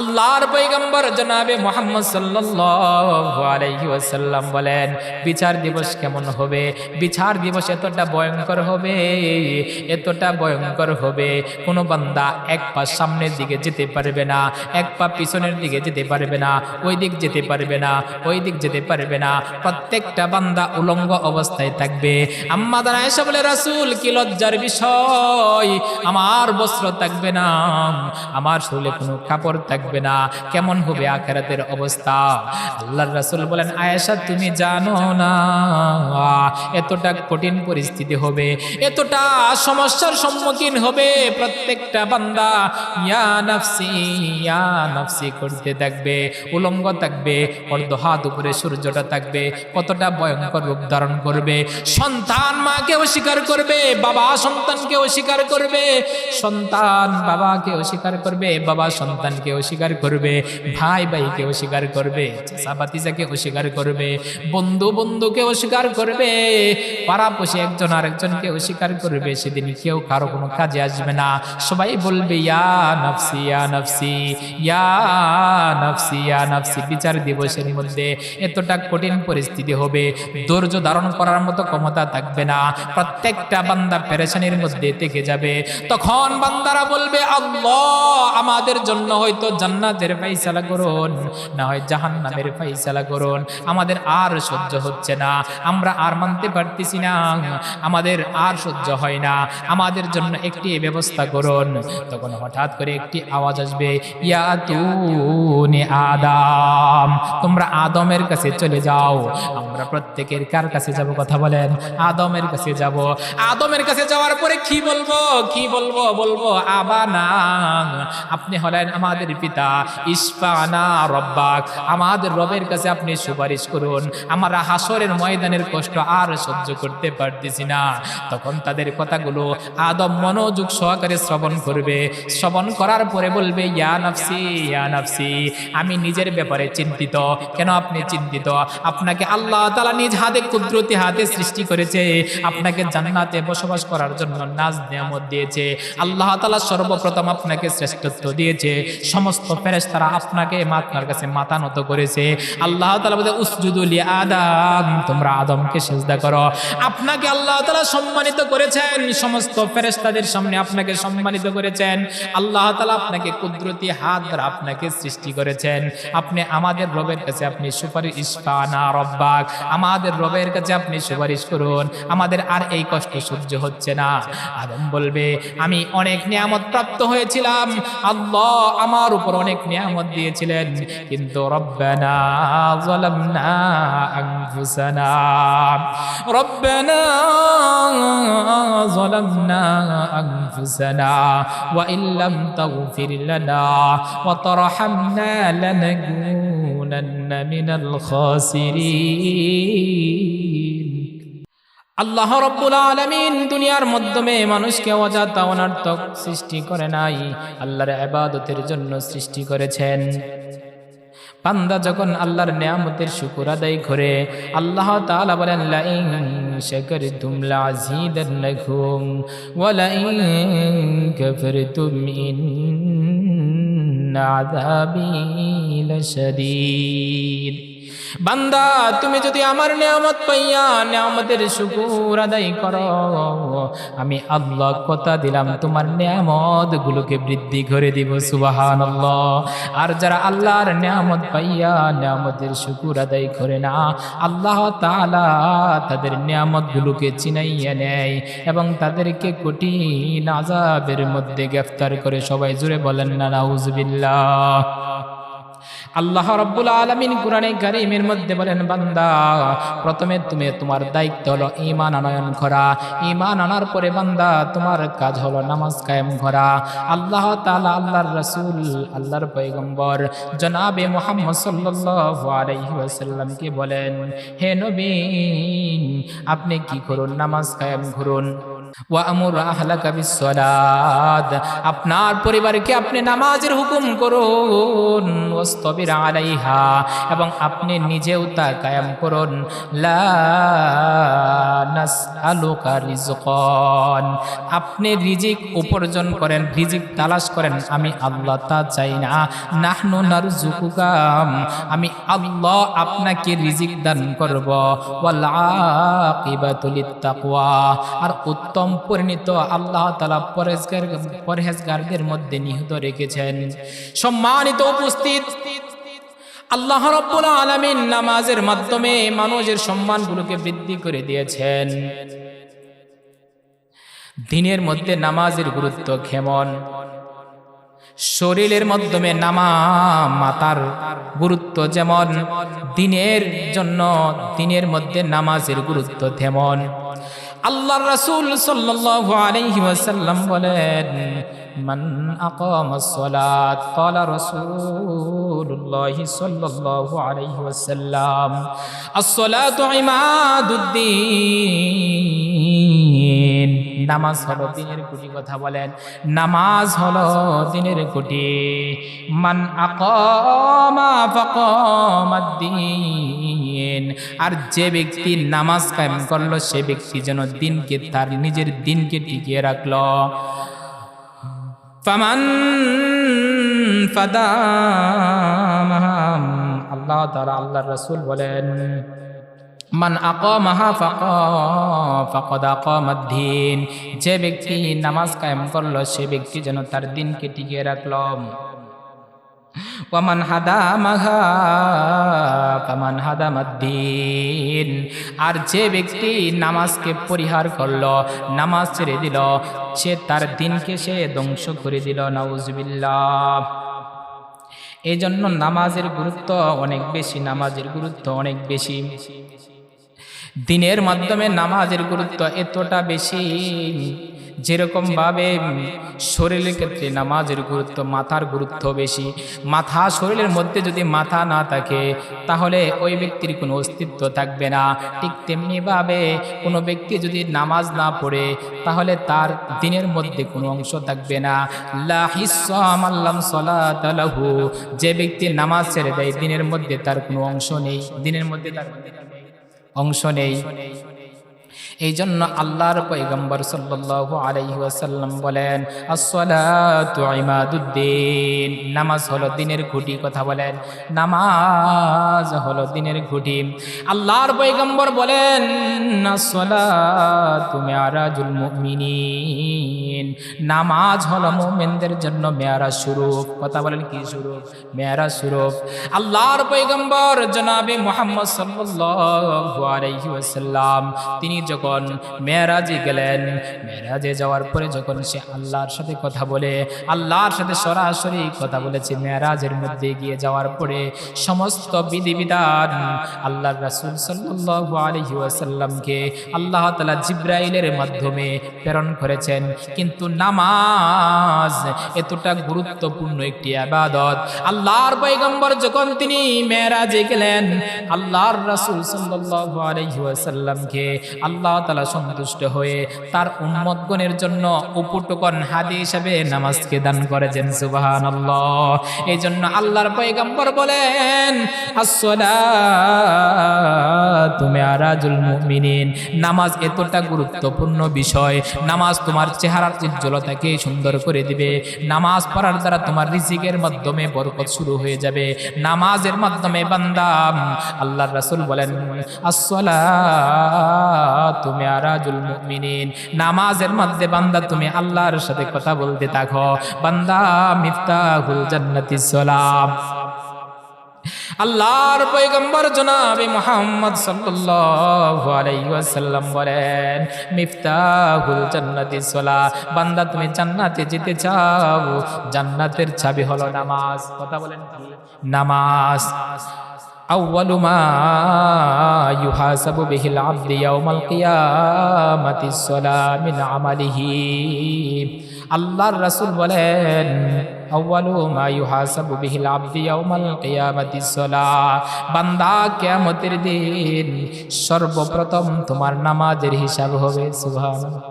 আল্লাহর পৈগম্বর জনাবে মোহাম্মদ আলাইহি ওয়াসাল্লাম বলেন, বিচার দিবস কেমন হবে? বিচার দিবস এতটা ভয়ঙ্কর হবে? এতটা ভয়ঙ্কর হবে। কোনো বান্দা এক পা সামনের দিকে যেতে পারবে না, এক পা পিছনের দিকে যেতে পারবে না, ওই দিক যেতে পারবে না, ওই দিক যেতে পারবে না। প্রত্যেকটা বান্দা উলঙ্গ অবস্থায় থাকবে। আম্মা এসে বলে, রাসূল, কি লজ্জার বিষয়? আমার বস্ত্র থাকবে না, আমার শরীরে কোনো কাপড় থাকবে না। কেমন হবে আখেরাতের অবস্থা? আল্লাহর রাসূল বলেন, আয়েশা, তুমি জানো না, এতটা কঠিন পরিস্থিতি হবে, এতটা সমস্যার সম্মুখীন হবে প্রত্যেকটা বান্দা। ইয়া নাফসি ইয়া নাফসি করতে থাকবে, উলঙ্গ থাকবে, অর্ধ হাত উপরে সূর্যটা থাকবে, কতটা ভয়ঙ্কর রূপ ধারণ করবে। সন্তান মাকে অস্বীকার করবে, বাবা সন্তানকে অস্বীকার করবে, সন্তান বাবাকে অস্বীকার করবে, বাবা সন্তানকে অস্বীকার করবে, ভাই ভাইকে অস্বীকার করবে চাচাবাতিজাকে অস্বীকার করবে, বন্ধু বন্ধুকে অস্বীকার করবে পাড়াপশে একজন আরেকজনকে অস্বীকার করবে, সেদিন কেউ কারও কোনো কাজে আসবে না। সবাই বলবে, ইয়া নফসি ইয়া নফসি ইয়া নফসি ইয়া নফসি, বিচার দিবসের মধ্যে এতটা কঠিন পরিস্থিতি হবে, ধৈর্য ধারণ করার মতো ক্ষমতা থাকবে না। প্রত্যেকটা বান্দা পেরেশানির মধ্যে থেকে যাবে। তখন বান্দারা বলবে, আল্লাহ, আমাদের জন্য হয়তো জান্নাতের ফাইসালা করুন, না হয় জাহান্নামের ফাইসালা করুন। আমাদের আর সহ্য হচ্ছে না, আমরা আর মানতে পারতেছি না, আমাদের আর সহ্য হয় না। আমাদের জন্য একটি ব্যবস্থা করুন। তখন হঠাৎ করে একটি আওয়াজ আসবে, ইয়া তুনে আদাম, তোমরা আদমের কাছে চলে যাও। আমরা প্রত্যেকের কার কাছে যাব কথা বলেন? আদমের কাছে যাব। আদমের কাছে যাওয়ার পরে কি বলব? কি বলব? বলব আবানা আপনি হলেন আমাদের পিতা, ইসফানা রব্বাক। আমাদের রবের কাছে আপনি সুপারিশ করুন, আমরা হাসরের ময়দানের কষ্ট আর সহ্য করতে পারতেছি না। তখন তাদের কথাগুলো আদম মনোযোগ সহকারে শ্রবণ করবে। শ্রবণ করার পরে বলবে, ইয়া নাফসি ইয়া নাফসি, আমি নিজের ব্যাপারে চিন্তিত। কেন আপনি চিন্তিত? আপনাকে আল্লাহ তালা নিজ হাতে কুদরতি হাতে সৃষ্টি করেছে। আপনাকে জান্নাতে বসবাস করার জন্য নাজ নিয়ামত দিয়েছে। আল্লাহ তালা সর্বপ্রথম আপনাকে শ্রেষ্ঠত্ব দিয়েছে। সমস্ত ফেরেশতারা আপনাকে আপনার কাছে মাথা নত করেছে। আল্লাহ তালা বলে উসজুদুলি আদম, তোমরা আদমকে সেজদা করো। আপনাকে আল্লাহ তালা সম্মানিত করেছেন। সমস্ত ফেরেশতাদের সামনে আপনাকে সম্মানিত করেছেন। আল্লাহ তালা আপনাকে কুদরতি হাত দ্বারা আপনাকে সৃষ্টি করেছেন। আপনি আমাদের রবের কাছে আপনি সুপারিশ ইসফানা রব্বাক। আমাদের রবের কাছে আপনি সুপারিশ করুন। আমাদের আর এই কষ্ট সহ্য হচ্ছে না। আদম বলবে, আমি অনেক নিয়ামত প্রাপ্ত হয়েছিলাম। আল্লাহ আমার উপর অনেক নিয়ামত দিয়েছিলেন। কিন্তু রব্বানা যালামনা আনফুসানা। রব্বানা যালামনা আনফুসানা। ওয়া ইল্লাম তাগফির লানা ওয়া তারহামনা লানাকুনান্না মিনাল খাসিরিন। আল্লাহ রব্বুল আলমিন দুনিয়ার মাধ্যমে মানুষকে অজাতা অনার্থক সৃষ্টি করে নাই, আল্লাহর আবাদতের জন্য সৃষ্টি করেছেন। পান্দা যখন আল্লাহর নিয়ামতের শুকুর আদায় করে, আল্লাহ তাআলা বলেন আযাবি লাশাদীদ। বান্দা, তুমি যদি আমার নিয়ামত পাইয়া নিয়ামতের শুকুর আদায় করো, আমি আল্লাহ কথা দিলাম, তোমার নিয়ামত গুলোকে বৃদ্ধি করে দিব সুবাহান আর যারা আল্লাহর নিয়ামত পাইয়া নিয়ামতের শুকুর আদায় করে না, আল্লাহ তালা তাদের নিয়ামত গুলোকে চিনাইয়া নেয় এবং তাদেরকে কঠিন আজাবের মধ্যে গ্রেফতার করে সবাই জুড়ে বলেন না নাউজুবিল্লাহ। আল্লাহ রব্বুল আলমিন কোরআনে কারিমের মধ্যে বলেন, বান্দা, প্রথমে তুমি তোমার দায়িত্ব হলো ইমান আনয়ন করা। ইমান আনার পরে বান্দা, তোমার কাজ হলো নামাজ কায়েম করা। আল্লাহ তাআলা আল্লাহর রসুল, আল্লাহর পয়গম্বর জনাবে মোহাম্মদ ওয়াসাল্লামকে বলেন, হে নবী, আপনি কি করুন? নামাজ কায়েম করুন। আপনার পরিবারকে আপনি নামাজের হুকুম করুন আলাইহা, এবং আপনি নিজেও তা কায়াম করুন। আপনি রিজিক উপার্জন করেন, রিজিক তালাশ করেন, আমি আল্লাহ তা চাই না। আমি আল্লাহ আপনাকে রিজিক দান করব। আর উত্তম পরিণত আল্লাহ তালা পরহেজগার পরহেজগারদের মধ্যে নিহিত রেখেছেন। সম্মানিত উপস্থিত, আল্লাহ রব্বুল আলামিন নামাজের মাধ্যমে মানুষের সম্মানগুলোকে বৃদ্ধি করে দিয়েছেন। দিনের মধ্যে নামাজের গুরুত্ব কেমন? শরীরের মাধ্যমে নামা মাতার গুরুত্ব যেমন, দিনের জন্য দিনের মধ্যে নামাজের গুরুত্ব তেমন। আল্লাহ রাসূল সাল্লাল্লাহু আলাইহি ওয়াসাল্লাম বলেন, মান আকামাস সালাত ক্বালা রাসূলুল্লাহি সাল্লাল্লাহু আলাইহি ওয়াসাল্লাম, আস-সালাতু ইমাদুদ্দিন নামাজ হলো দিনের কুটি কথা বলেন, নামাজ হলো দিনের কুটি মান আকামা ফাকামাদ্দিন আর যে ব্যক্তি নামাজ কায়েম করল, সে ব্যক্তি যেন দিনকে তার নিজের দিনকে টিকিয়ে রাখল। ফামান আল্লাহ তাআলা আল্লাহর রাসূল বলেন, মান আকামাহা ফাকা, ফাকাদ আকামাদ্দিন যে ব্যক্তি নামাজ কায়েম করল, সে ব্যক্তি যেন তার দিনকে টিকিয়ে রাখল। রাখল ওয়ামান হাদামাহা ফামান হাদামাদ্দিন। আর যে ব্যক্তি নামাজকে পরিহার করল, নামাজ ছেড়ে দিল, সে তার দিনকে সে ধ্বংস করে দিল, নাউজুবিল্লাহ। এই জন্য নামাজের গুরুত্ব অনেক বেশি, নামাজের গুরুত্ব অনেক বেশি। দিনের মাধ্যমে নামাজের গুরুত্ব এতটা বেশি যেরকমভাবে শরীরের ক্ষেত্রে নামাজের গুরুত্ব, মাথার গুরুত্ব বেশি, মাথা শরীরের মধ্যে যদি মাথা না থাকে, তাহলে ওই ব্যক্তির কোনো অস্তিত্ব থাকবে না। ঠিক তেমনিভাবে কোনো ব্যক্তি যদি নামাজ না পড়ে, তাহলে তার দিনের মধ্যে কোনো অংশ থাকবে না। লাহিসাম যে ব্যক্তি নামাজ ছেড়ে দেয়, দিনের মধ্যে তার কোনো অংশ নেই, দিনের মধ্যে তার অংশ নেই। এই জন্য আল্লাহর পয়গম্বর সাল্লাল্লাহু আলাইহি ওয়াসাল্লাম বলেন, আসসালাতু ইমাদুদ্দিন। নামাজ হলো দিনের খুঁটি কথা বলেন। নামাজ হলো দিনের খুঁটি আল্লাহর পয়গম্বর বলেন, আসসালাতু মিআরাজুল মুমিনিন। নামাজ হলো মুমিনদের জন্য মেয়ারাজ স্বরূপ। কথা বলেন কি স্বরূপ? মেয়ারাজ স্বরূপ। আল্লাহর পৈগম্বর জনাবে মোহাম্মদ সাল্লাল্লাহু আলাইহি ওয়াসাল্লাম, তিনি যখন মেয়ারাজে গেলেন, মেয়ারাজে যাওয়ার পরে যখন সে আল্লাহর সাথে কথা বলে, আল্লাহর সাথে সরাসরি কথা বলেছে মেয়ারাজের মধ্যে গিয়ে যাওয়ার পরে, সমস্ত বিধিবিধান আল্লাহর রাসূল সাল্লাল্লাহু আলাইহি ওয়াসাল্লামকে আল্লাহ তাআলা জিব্রাইলের মাধ্যমে প্রেরণ করেছেন। কিন্তু নামাজ এতটা গুরুত্বপূর্ণ একটি আবাদত। আল্লাহর পয়গম্বর যখন তিনি মেরাজে গেলেন, আল্লাহর রাসুল সাল্লাল্লাহু আলাইহি ওয়াসাল্লামকে আল্লাহ তাআলা সন্তুষ্ট হয়ে তার উম্মতগণের জন্য উপটকন হাদি হিসাবে নামাজকে দান করেছেন, সুবহানাল্লাহ। এই জন্য আল্লাহর পয়গম্বর বলেন, আসসালাতু মিআরাজুল মুমিনিন। নামাজ এতটা গুরুত্বপূর্ণ বিষয়, নামাজ তোমার চেহারার উজ্জ্বলতাকে সুন্দর করে দিবে। নামাজ পড়ার দ্বারা তোমার রিজিকের মাধ্যমে বরকত শুরু হয়ে যাবে। নামাজের মাধ্যমে বান্দাম আল্লাহ রাসুল বলেন আসসালাতু মিআরাজুল মুমিনিন। নামাজের মধ্যে বান্দা, তুমি আল্লাহর সাথে কথা বলতে থাকো। বান্দা, মিফতাহুল জান্নাতিস সালাম। আল্লাহর পয়গম্বর জনাবে মুহাম্মদ সাল্লাল্লাহু আলাইহি ওয়াসাল্লাম বলেন, মিফতাহুল জান্নাতি সালাহ বান্দা, তুমি জান্নাতে যেতে চাও, জান্নাতের চাবি হলো নামাজ। কথা বলেন নামাজ أول ما يحاسب به العبد يوم القيامة الصلاة من عمله আল্লাহর রাসূল বলেন বান্দা দিন সর্বপ্রথম তোমার নামাজের হিসাব হবে, সুবহানাল্লাহ।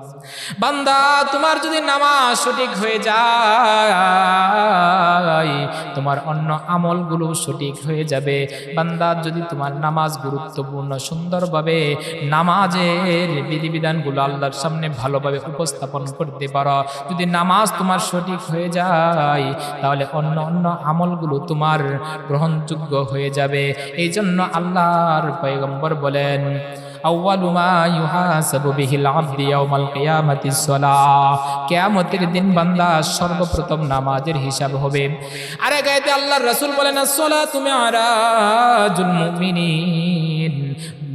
বান্দা, তোমার যদি নামাজ সঠিক হয়ে যায়, তোমার অন্য আমলগুলো সঠিক হয়ে যাবে। বান্দা, যদি তোমার নামাজ গুরুত্বপূর্ণ, সুন্দরভাবে নামাজের বিধিবিধানগুলো আল্লাহর সামনে ভালোভাবে উপস্থাপন করতে পারো, যদি নামাজ তোমার সঠিক হয়ে যায় তাহলে অন্য অন্য আমলগুলো তোমার গ্রহণযোগ্য হয়ে যাবে। এই জন্য আল্লাহর পয়গম্বর বলেন কিয়ামতের দিন বান্দা সর্বপ্রথম নামাজের হিসাব হবে। আরে গায়তে আল্লাহর রাসূল বলেন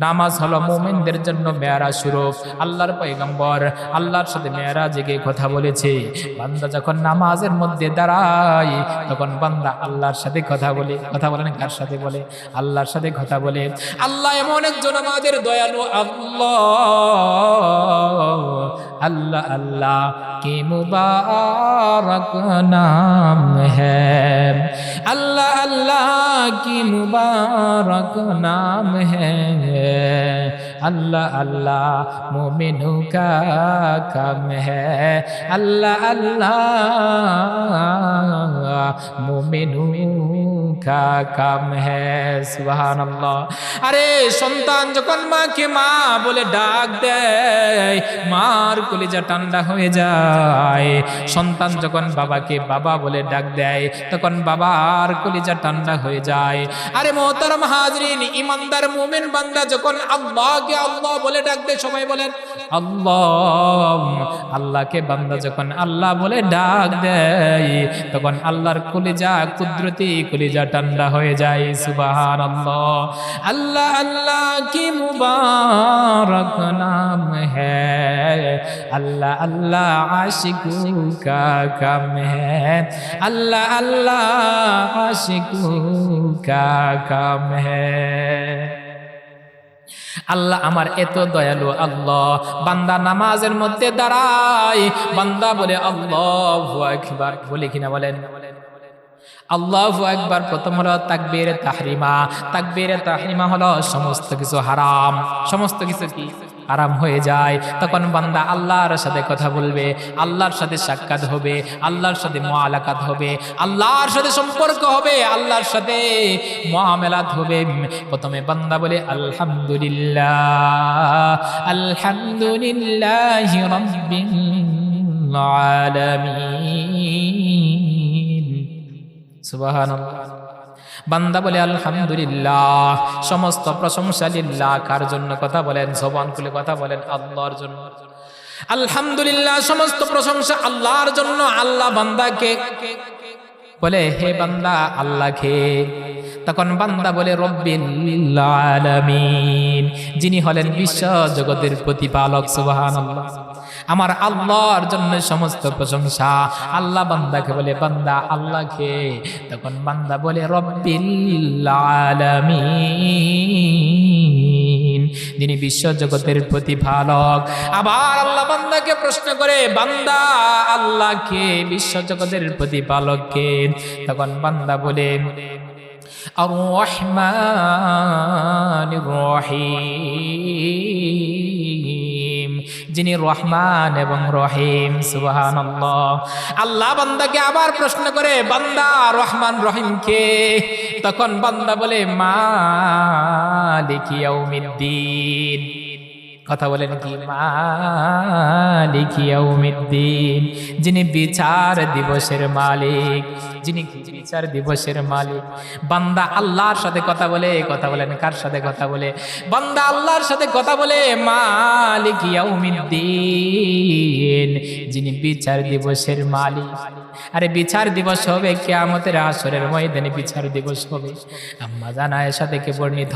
নামাজ হলো মোমেনদের জন্য মেয়ারা স্বরূপ। আল্লাহর পয়গম্বর আল্লাহর সাথে মেয়ারা জেগে কথা বলেছে। বান্দা যখন নামাজের মধ্যে দাঁড়ায়, তখন বান্দা আল্লাহর সাথে কথা বলে, কথা বলেন কার সাথে বলে? আল্লাহর সাথে কথা বলে। আল্লাহ এমন একজন আমাদের দয়ালু আল্লাহ। আল্লাহ আল্লাহ, কি মুবারক নাম হ্যাঁ আল্লাহ আল্লাহ, কি মুবারক নাম হ্যাঁ اللہ اللہ مومنوں کا کم ہے اللہ اللہ مومنوں সংখ্যা কাম হে হ্যাঁ আরে সন্তান যখন মাকে মা বলে ডাক দেয়, মার কলিজা ঠান্ডা হয়ে যায়। সন্তান যখন বাবাকে বাবা বলে ডাক দেয়, তখন বাবার কলিজা ঠান্ডা হয়ে যায়। আরে মোহতর হাজরিন, ইমানদার মোমেন বান্দা যখন আল্লাহকে আব্বা বলে ডাক দেয়, সবাই বলেন, আল্লাহ। আল্লাহকে বান্দা যখন আল্লাহ বলে ডাক দেয়, তখন আল্লাহর কলিজা, কুদরতি কলিজা কলিজা ঠান্ডা হয়ে যায় সুবাহার আল্লাহ আল্লাহ আল্লাহ কি মুবারক নাম হ্যাঁ আল্লাহ আল্লাহ আশিক কা কাম হ্যাঁ আল্লাহ আল্লাহ আশিক কা কাম হ্যাঁ আল্লাহ আমার এত দয়ালু আল্লাহ। বান্দা নামাজের মধ্যে দাঁড়ায়, বান্দা বলে আল্লাহ বলে কিনা বলেন? আল্লাহ একবার প্রথম হলো তাকবীর তাহরিমা। তাকবীর তাহরিমা হলো সমস্ত কিছু হারাম। সমস্ত কিছু কি? হারাম হয়ে যায়। তখন বান্দা আল্লাহর সাথে কথা বলবে, আল্লাহর সাথে সাক্ষাৎ হবে, আল্লাহর সাথে মোয়ালাকাত হবে, আল্লাহর সাথে সম্পর্ক হবে, আল্লাহর সাথে মোয়ামেলাত হবে। প্রথমে বান্দা বলে, আলহামদুলিল্লাহ আলহামদুলিল্লাহ আলামিন। বান্দা বলে, আলহামদুলিল্লাহ। সমস্ত প্রশংসা লিল্লাহ। কার জন্য কথা বলেন? জবান খুলে কথা বলেন আল্লাহর জন্য। আলহামদুলিল্লাহ, সমস্ত প্রশংসা আল্লাহর জন্য। আল্লাহ বান্দাকে বলে, হে বান্দা, আল্লাহকে। তখন বান্দা বলে, রব্বিল আলামিন। যিনি হলেন বিশ্ব জগতের প্রতিপালক, সুবহানাল্লাহ। আমার আল্লাহর জন্য সমস্ত প্রশংসা। আল্লাহ বান্দাকে বলে, বান্দা আল্লাহকে। তখন বান্দা বলে রব্বিল্লালামিন যিনি বিশ্ব জগতের প্রতিপালক। আবার আল্লাহ বান্দাকে প্রশ্ন করে, বান্দা আল্লাহকে, বিশ্ব জগতের প্রতিপালককে। তখন বান্দা বলে আর রহিম। যিনি রহমান এবং রহিম সুবাহান আল্লাহ বান্দাকে আবার প্রশ্ন করে, বান্দা রহমান রহিমকে তখন বান্দা বলে মা মালিক ইয়াউমিদ্দিন। কথা বলেন কি মালিক ইয়াউমিদ্দিন? যিনি বিচার দিবসের মালিক, যিনি বিচার দিবসের মালিক? বান্দা আল্লাহর সাথে কথা বলে, কথা বলেন কার সাথে কথা বলে? বান্দা আল্লাহর সাথে কথা বলে, মালিক ইয়াউমিদ্দিন, যিনি বিচার দিবসের মালিক। আরে বিচার দিবস হবে কেয়ামতের আসরের ময়দানে, বিচার দিবস হবে। আম্মা জানা এর সাথে কে বর্ণিত,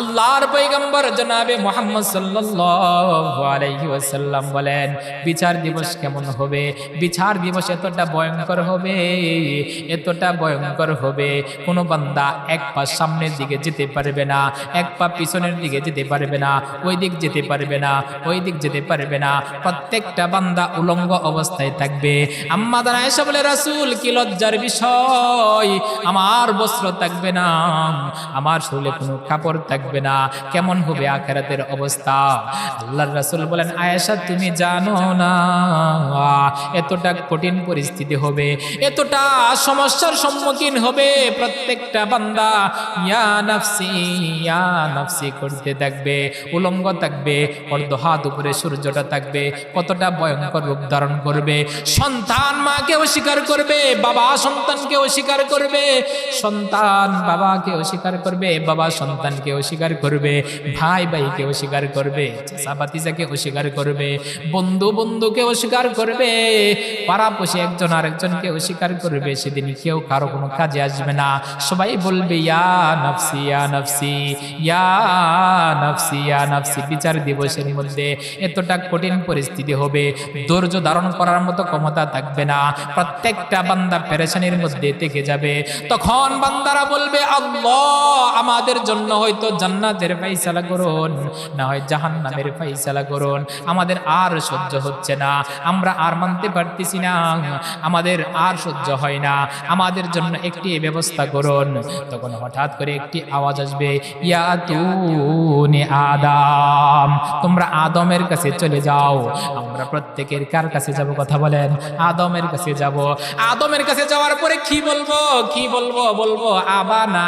আল্লাহর পয়গম্বর জনাবে মোহাম্মদ সাল্লাল্লাহু সাল্লাল্লাহু বলেন, বিচার দিবস কেমন হবে? বিচার দিবস এতটা ভয়ঙ্কর হবে? এতটা ভয়ঙ্কর হবে। কোন বান্দা এক পা সামনের দিকে যেতে পারবে না, এক পা পিছনের দিকে যেতে পারবে না, ওই দিক যেতে পারবে না, ওই দিক যেতে পারবে না। প্রত্যেকটা বান্দা উলঙ্গ অবস্থায় থাকবে। আম্মা দানা এসে বলে, রাসূল, কি লজ্জার বিষয়? আমার বস্ত্র থাকবে না, আমার শরীরে কোনো কাপড় থাকবে না। কেমন হবে আখেরাতের অবস্থা? আল্লাহর রাসূল বলেন, আয়েশা, তুমি জানো না, এতটা কঠিন পরিস্থিতি হবে, এতটা সমস্যার সম্মুখীন হবে প্রত্যেকটা বান্দা। ইয়া নাফসি ইয়া নাফসি করতে থাকবে, উলঙ্গ থাকবে, অর্ধ হাত উপরে সূর্যটা থাকবে, কতটা ভয়ঙ্কর রূপ ধারণ করবে। সন্তান মাকে অস্বীকার করবে, বাবা সন্তানকে অস্বীকার করবে, সন্তান বাবাকে অস্বীকার করবে, বাবা সন্তানকে অস্বীকার করবে ভাই ভাইকে অস্বীকার করবে। চাচাবাতিজাকে অস্বীকার করবে বন্ধু বন্ধুকে অস্বীকার করবে, পাড়াপশি একজন আরেকজনকে অস্বীকার করবে, সেদিন কেউ কারও কোনো কাজে আসবে না। সবাই বলবে, ইয়া নফসি ইয়া নফসি ইয়া নফসি ইয়া নফসি। বিচার দিবসের মধ্যে এতটা কঠিন পরিস্থিতি হবে, ধৈর্য ধারণ করার মতো ক্ষমতা থাকবে না। প্রত্যেকটা বান্দা পেরেশানির মধ্যে থেকে যাবে। তখন বান্দারা বলবে, আল্লাহ, আমাদের জন্য হয়তো জান্নাতের ফাইসালা করুন। না হয় জাহান্নামের ফাইসালা করুন। আমাদের আর সহ্য হচ্ছে না। আমরা আর মানতে পারতেছি না। আমাদের আর সহ্য হয় না। আমাদের জন্য একটি ব্যবস্থা করুন। তখন হঠাৎ করে একটি আওয়াজ আসবে, ইয়া তুনি আদাম, তোমরা আদমের কাছে চলে যাও। আমরা প্রত্যেকের কার কাছে যাব কথা বলেন? আদমের কাছে যাব। আদমের কাছে যাওয়ার পরে কি বলব? কি বলব? বলব আবানা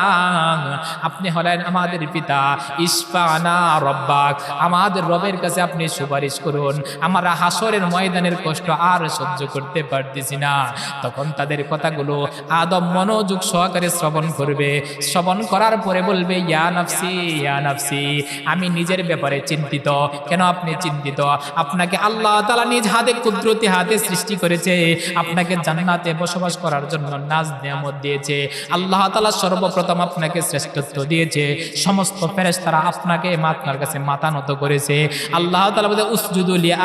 আপনি হলেন আমাদের পিতা। ইস্পানা রব্বাক আমাদের রবের কাছে আপনি সুপারিশ করুন। আমরা হাসরের ময়দানের কষ্ট আর সহ্য করতে পারতেছি না। তখন তাদের কথাগুলো আদম মনোযোগ সহকারে শ্রবণ করবে। শ্রবণ করার পরে বলবে, ইয়া নাফসি ইয়া নাফসি, আমি নিজের ব্যাপারে চিন্তিত। কেন আপনি চিন্তিত? আপনাকে আল্লাহ তালা নিজ হাতে, কুদরতি হাতে সৃষ্টি করেছে। আপনাকে জান্নাতে বসবাস করার জন্য নাজ নিয়ামত দিয়েছে। আল্লাহ তালা সর্বপ্রথম আপনাকে শ্রেষ্ঠত্ব দিয়েছে। সমস্ত ফেরেশতারা আপনাকে আপনার কাছে মাথা নত করেছে। আল্লাহ তালা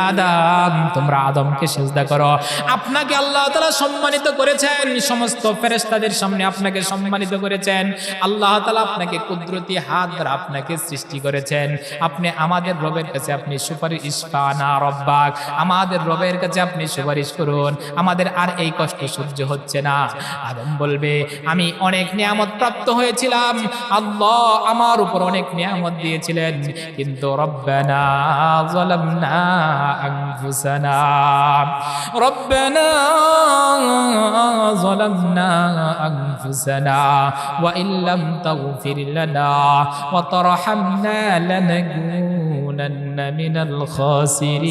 আদম, তোমরা আদমকে সেজদা করো। আপনাকে আল্লাহ তালা সম্মানিত করেছেন। সমস্ত ফেরেশতাদের সামনে আপনাকে সম্মানিত করেছেন। আল্লাহ তালা আপনাকে কুদরতি হাত দ্বারা আপনাকে সৃষ্টি করেছেন। আপনি আমাদের রবের কাছে আপনি সুপারিশ ইসফানা রব্বাক। আমাদের রবের কাছে আপনি সুপারিশ করুন। আমাদের আর এই কষ্ট সহ্য হচ্ছে না। আদম বলবে, আমি অনেক নিয়ামত প্রাপ্ত হয়েছিলাম। আল্লাহ আমার উপর অনেক নিয়ামত দিয়েছিলেন। কিন্তু ربنا ظلمنا أنفسنا. ربنا ظلمنا أنفسنا وإن لم تغفر لنا وترحمنا لنكونن من الخاسرين.